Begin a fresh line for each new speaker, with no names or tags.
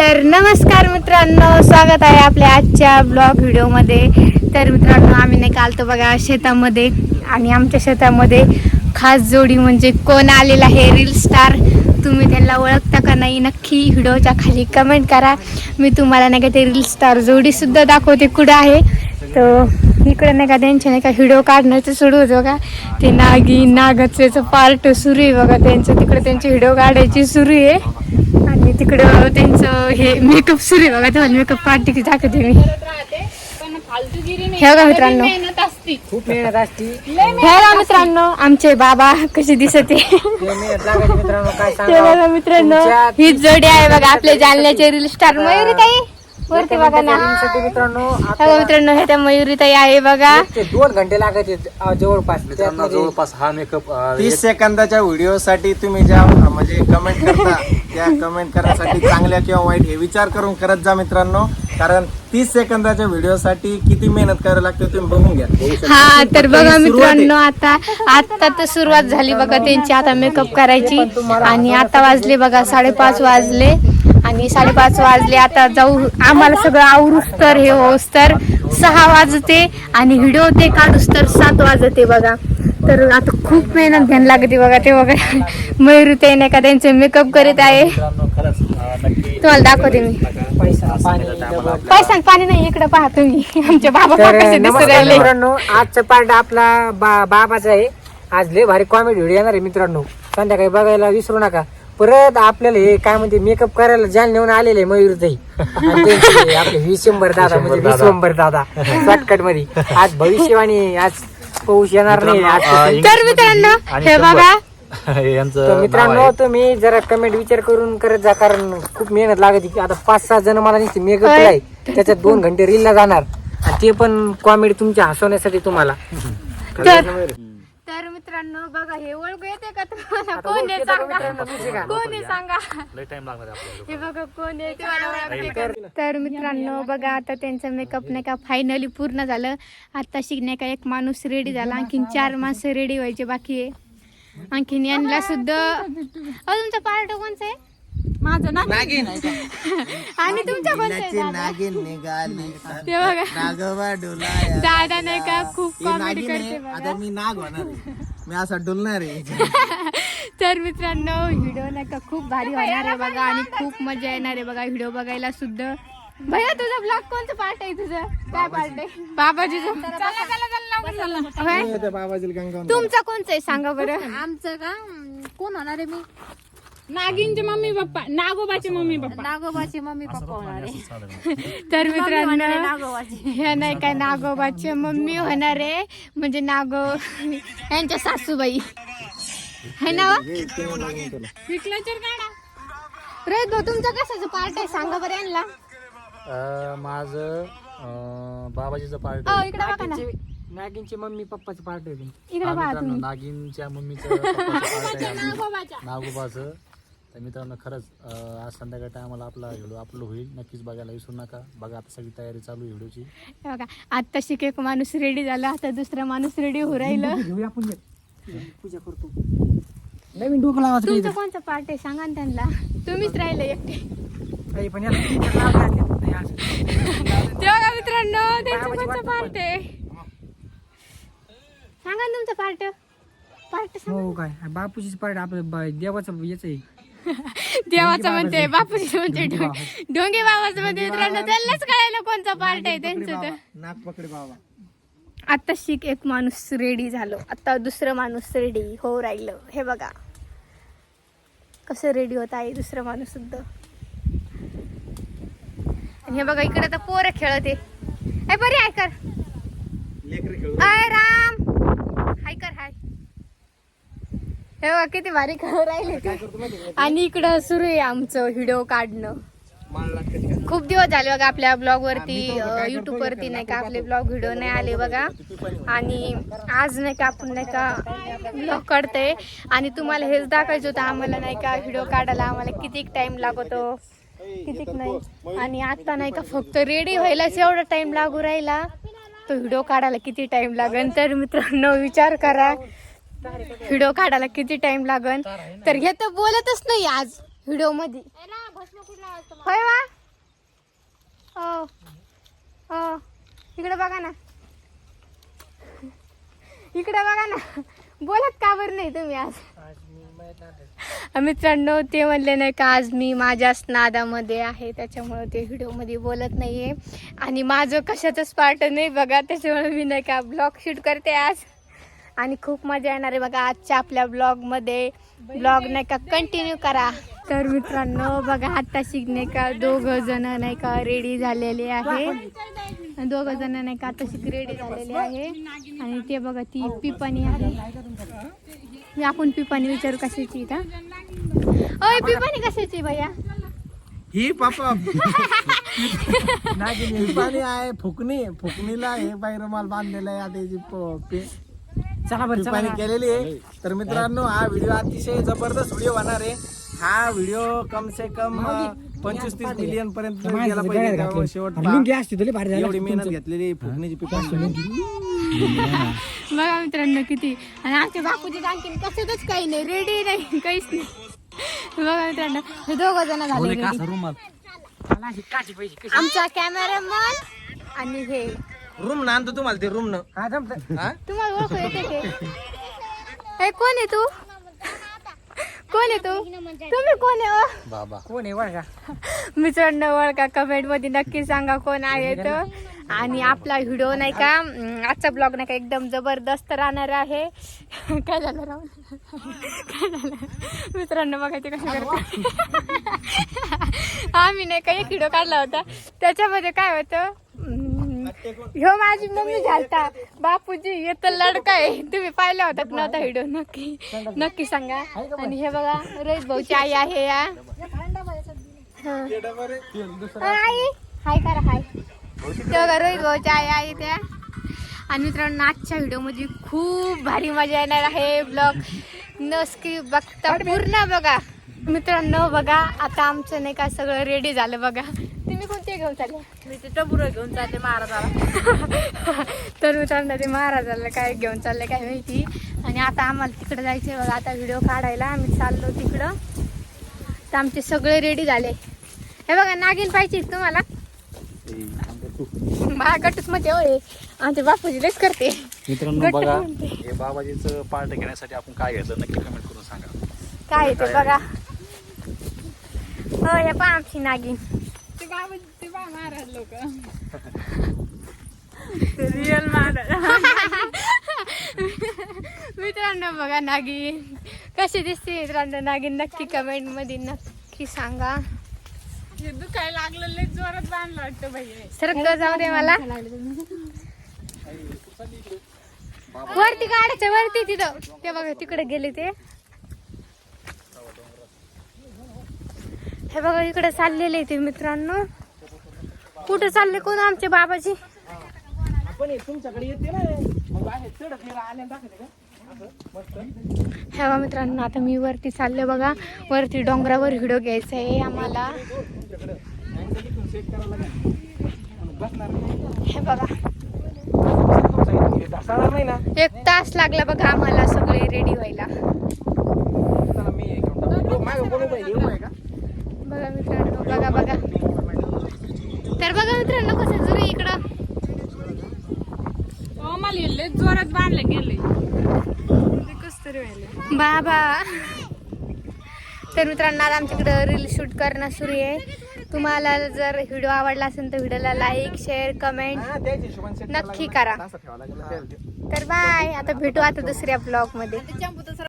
तर नमस्कार मित्रांनो स्वागत आहे आपल्या आजच्या ब्लॉग व्हिडिओमध्ये तर मित्रांनो आम्ही नाही का आलतो बघा शेतामध्ये आणि आमच्या शेतामध्ये खास जोडी म्हणजे कोण आलेला आहे रील स्टार तुम्ही त्यांना ओळखता का नाही नक्की व्हिडिओच्या खाली कमेंट करा. मी तुम्हाला नाही का ते रील स्टार जोडीसुद्धा दाखवते कुठं आहे. तर इकडे नाही का त्यांच्या नाही का व्हिडिओ काढण्याचं सुरू होतं बघा. ते नागी नागचेचं पार्ट सुरू आहे बघा त्यांचं तिकडे त्यांचे व्हिडिओ काढायची सुरू आहे. आणि तिकडं त्यांचं हे मेकअप सुरू आहे बघा तेव्हा मेकअप पार्टी दाखवते मी. हे बघा मित्रांनो.
खूप मेहनत असती.
हे बघा मित्रांनो आमचे बाबा कसे दिसते.
ते मेहनत लागायची मित्रांनो काय
ते
सांगा
बघा मित्रांनो
तुमच्या-
ही जोडी आहे बघा आपले जालन्याचे रील स्टार मयुरी ताई. वरती बघा ना.
मित्रांनो
हे बघा
आपल्याला
मित्रांनो हे त्या मयुरी ताई आहे बघा.
ते दोन घंटे लागायचे अं, जवळपास.
मित्रांनो जवळपास हा मेकअप
तीस सेकंदाच्या व्हिडिओ साठी तुम्ही ज्या म्हणजे कमेंट करता. त्या कमेंट करण्यासाठी चांगल्या किंवा वाईट हे विचार करून करत जा मित्रांनो. कारण तीस सेकंदाच्या व्हिडिओ साठी किती मेहनत करावी लागते तुम्ही बघून घ्या.
हा तर बघा. मित्रांनो आता आता तर सुरुवात झाली बघा त्यांची आता मेकअप करायची. आणि आता वाजले बघा साडेपाच वाजले. आणि साडेपाच वाजले आता जाऊ आम्हाला सगळं आवरूस तर हे होस तर सहा वाजते आणि व्हिडिओ ते काढूस तर सात वाजते बघा. तर आता खूप मेहनत घ्यायला लागते बघा ते बघा. मयुरी ते नाही का त्यांचे मेकअप करीत आहे. तुम्हाला दाखवते मी.
पैसा पाणी
नाही इकडे पहा तुम्ही. आमचे बाबा
तर
कसे दिसू
नमस्कार
राहिले.
मित्रांनो आजचा पार्ट आपला बा- बाबाचा आहे. आज लय भारी कॉमेडी व्हिडिओ येणार आहे मित्रांनो. संध्याकाळी बघायला विसरू नका. परत आपल्याला हे काय म्हणते मेकअप करायला जाल नेऊन आलेले मयूरताई आणि त्यांचे आपले विशंभर दादा म्हणजे विश्वंभर दादा. शॉर्टकटमध्ये. आज भविष्यवाणी आज पाऊस येणार नाही आज
तर मित्रांनो
आणि
हे
शंभर.
बघा
यांचं
तर
नाव
मित्रांनो
आहे.
तुम्ही जरा कमेंट विचार करून करत जा कारण खूप मेहनत लागते आता पाच सहा जण मला नुसते मेकअप
होय.
आहे त्याच्यात दोन घंटे रील ला जाणार आणि ते पण कॉमेडी तुमच्या हसवण्यासाठी तुम्हाला
तर तर मित्रांनो बघा हे ओळखू येते का तुम्हाला? कोण आहे सांगा? कोण आहे सांगा?
लय टाइम लागणार आहे आपल्याला
हे बघा कोण आहे? ओळखते का? तर मित्रांनो बघा आता त्यांचा मेकअप नाही का फायनली पूर्ण झालं. आता शिकण्या का एक माणूस रेडी झाला. आणखीन चार माणसं रेडी व्हायचे बाकी आहे. आणखीन यांना सुद्धा अहो तुमचा पार्ट कोणचा आहे? माझं ना आणि तुमच्या दादा?
नागिन निघाली.
ते बघा.
नागवा डोलाया
दादा नाही का खूप कॉमेडी
नागिन
करते
आता मी नाग होणार. मी असा डुलणार आहे.
तर मित्रांनो व्हिडिओ नाही का खूप भारी होणार आहे बघा आणि खूप मजा येणार आहे बघा व्हिडिओ बघायला सुद्धा. भैया तुझा ब्लॉग कोणतं पार्ट आहे तुझं? काय पार्ट आहे? बाबाजीचं
गंगावून
तुमचं कोणचं आहे? सांगा बरं.
आमचं का? कोण होणार आहे मी?
नागिनचे mummy papa नागोबाचे mummy papa.
नागोबाचे mummy papa होणार. आहे
तर मित्रांनो
नागोबाचे.
हे नाही काय नागोबाचे मम्मी होणार आहे म्हणजे नागो यांच्या सासूबाई. है ना?
पिकलाचर काढा.
रोहित भाऊ तुमचं कशाचं पार्ट आहे? सांगा बरं यांना.
अं, माझं अं, बाबाजीचं पार्ट
हो इकडे बघा ना.
नागिनचे मम्मी पप्पाचे पार्ट आहे
इकडे बघा
मित्रांनो
तुम्ही.
नागिनच्या मम्मीचं पप्पाचं part आहे आणि नागोबाचं. तर मित्रांनो खरंच आज संध्याकाळी टायमाला आपला व्हिडिओ अपलोड होईल. नक्कीच बघायला विसरू नका. बघा आता सगळी तयारी चालू आहे व्हिडिओची.
हे बघा आता शिक एक माणूस रेडी झाला आता दुसरा माणूस रेडी हो राहिलं.
घेऊया आपण. पूजा करतो. नवीन डोकं लावायचं
तुमचं कोणतं पार्ट आहे? सांगा ना त्यांना. तुम्हीच राहिले एकटे.
काही पण याला picture लावलं असते. नाही असं.
ते बघा मित्रांनो त्यांचं कोणतं पार्ट आहे? सांगा ना तुमचं पार्ट पार्ट
हो काय? बापूचीच पार्ट आपलं बा- देवाचं याच आहे.
देवाचं म्हणते बापूजी म्हणते ढोंगे बाबाचं म्हणते मित्रांनो त्यांनाच कळायला कोणचा पार्ट आहे त्यांचं तर.
नाग पकडे बाबा.
आता शिक एक माणूस रेडी झालो. आता दुसरं माणूस रेडी हो राहिलं. हे बघा. कसं रेडी होत आहे दुसरं माणूस सुद्धा. आणि हे बघा इकडे तर पोरं खेळत. आहे बरी हाय कर. राम हाय कर हाय हे बघा किती भारी खेळ राहिले. आणि इकडं सुरू आहे आमचं व्हिडिओ काढणं? खूप दिवस झाले बघा आपल्या ब्लॉग वरती युट्यूब वरती नाही का आपले ब्लॉग व्हिडिओ नाही आले बघा. आणि आज नाही का आपण नाही का ब्लॉग काढतोय. आणि तुम्हाला हेच दाखवायचं होतं आम्हाला नाही का व्हिडिओ काढायला आम्हाला किती टाइम लागतो कितीक नाही. आणि आता नाही का फक्त रेडी व्हायलाच एवढा टाइम लागू राहिला. तो व्हिडिओ काढायला किती टाइम लागेल? तर मित्रांनो विचार करा. व्हिडिओ काढायला किती टाइम लागेल तर हे तर बोलतच नाही आज व्हिडिओमध्ये होय वा? हो हो इकडे बघा ना. इकडे बघा ना. बोलत का बरं नाही तुम्ही आज? मित्रांनो ते म्हणले नाही का आज मी माझ्याच नादामध्ये आहे त्याच्यामुळं ते व्हिडिओमध्ये बोलत नाहीये. आणि माझं कशाचंच पार्ट नाही बघा त्याच्यामुळे मी नाही का ब्लॉग शूट करते आज. आणि खूप मजा येणार आहे बघा आजच्या आपल्या ब्लॉगमध्ये ब्लॉग नाही का कंटिन्यू करा. तर मित्रांनो बघा आता शिकणे का दोघं जण नाही का रेडी झालेले आहे. दोघं जण नाही का आता शिक रेडी झालेले आहे. आणि ते बघा ती पिपाणी आहे. मी आपण पिपाणी विचारू कशाची का ओय पिपाणी कशाची भैया?
ही पापा पाणी आहे फुकणी. फुकणीला हे बाई रुमाल बांधलेला आहे आता
चला बरं चला.
केलेली आहे तर मित्रांनो हा व्हिडिओ अतिशय जबरदस्त व्हिडिओ होणार आहे हा व्हिडिओ कम से कम पंचवीस तीस मिलियन पर्यंत गेला पाहिजे त्यामुळे. शेवट पहा. एवढी मेहनत. घेतलेली फुकणीची पिकांची
बघा मित्रांनो किती आणि आमच्या बापूची आणखीन कशातच काही नाही रेडी नाही काहीच नाही बघा मित्रांनो हे दोघं जण झाले ready.
रुमाल
मला अशी काठी पाहिजे कशी?
आमचा कॅमेरामन आणि हे
रूम ना आणतो तुम्हाला ते रूम न.
हा जमतं.
तुम्हाला ओळख येते ते हे कोण आहे तू? कोण आहे तू? तुम्ही कोण आहे ओ?
बाबा.
कोण आहे बघा
मित्रांनो ओळखा. कमेंटमध्ये नक्की सांगा कोण आहे तर आणि आपला व्हिडिओ नाही का अं, आजचा ब्लॉग नाही का एकदम जबरदस्त राहणार आहे. काय झालं राहुल? काय झालं? मित्रांनो बघा ते कसे करतात. आम्ही नाही का एक व्हिडिओ काढला होता. त्याच्यामध्ये काय होतं अं, ह्यो माझी मम्मी झालता. बापूजी हे तर लडका आहे. तुम्ही पाहिला होता का? नव्हता हिडो नक्की नक्की सांगा. आणि हे बघा रोहित भाऊची आई आहे या. आई. हाय करा हाय. ते बघा रोहित भाऊची आई आहे त्या. आणि मित्रांनो आजच्या व्हिडिओमध्ये खूप भारी मजा येणार आहे ब्लॉग नसकी बघता पूर्ण बघा. मित्रांनो बघा आता आमचं नाही का सगळं रेडी झालं बघा. तुम्ही कोणते घेऊन चालले
मी ते टबुर घेऊन चालले महाराजाला.
तर मित्रांनो ते महाराजाला काय घेऊन चालले काय माहिती? आणि आता आम्हाला तिकडे जायचंय बघा आता व्हिडिओ काढायला. आम्ही चाललो तिकडं. तर आमचे सगळे रेडी झाले. हे बघा नागिन पाहिजे तुम्हाला. गटूच मध्ये होय. आमच्या बापूजी लेच करते.
मित्रांनो बघा. हे बाबाजीचं पार्ट घेण्यासाठी आपण काय घ्यायचं नक्की कमेंट करून सांगा.
काय आहे ते बघा. हो हे पहा आमची नागिन.
ते बाबा ते बा महाराज लोक
रिअल मित्रांनो बघा नागिन. कशी दिसते मित्रांनो? नागिन नक्की कमेंटमध्ये नक्की सांगा.
हे दुखायला लागलं लय जोरात बांधलं वाटतं भाई
सरक जाऊ दे मला. वरती गाड्याच्या वरती तिथं. ते बघा तिकडे गेले ते. हे बघा इकडे चाललेले ते मित्रांनो. कुठे चालले कोण आमचे बाबाजी?
आपण हे तुमच्याकडे येते ना
मित्रांनो आता मी वरती चालले बघा. वरती डोंगरावर व्हिडिओ घ्यायचा आहे आम्हाला. हे बघा. एक तास लागला बघा आम्हाला सगळे रेडी व्हायला. बघा मित्रांनो बघा बघा. तर बघा मित्रांनो कसं जुरी इकडं.
हो मला जोरात बांधले गेले. कस तरी व्हायला.
बाबा. तर मित्रांनो आता आमच्याकडं रील शूट करणं सुरू आहे. तुम्हाला जर व्हिडिओ आवडला असेल तर व्हिडिओला लाईक शेअर कमेंट नक्की. करा. तर बाय आता भेटू आता दुसऱ्या ब्लॉगमध्ये.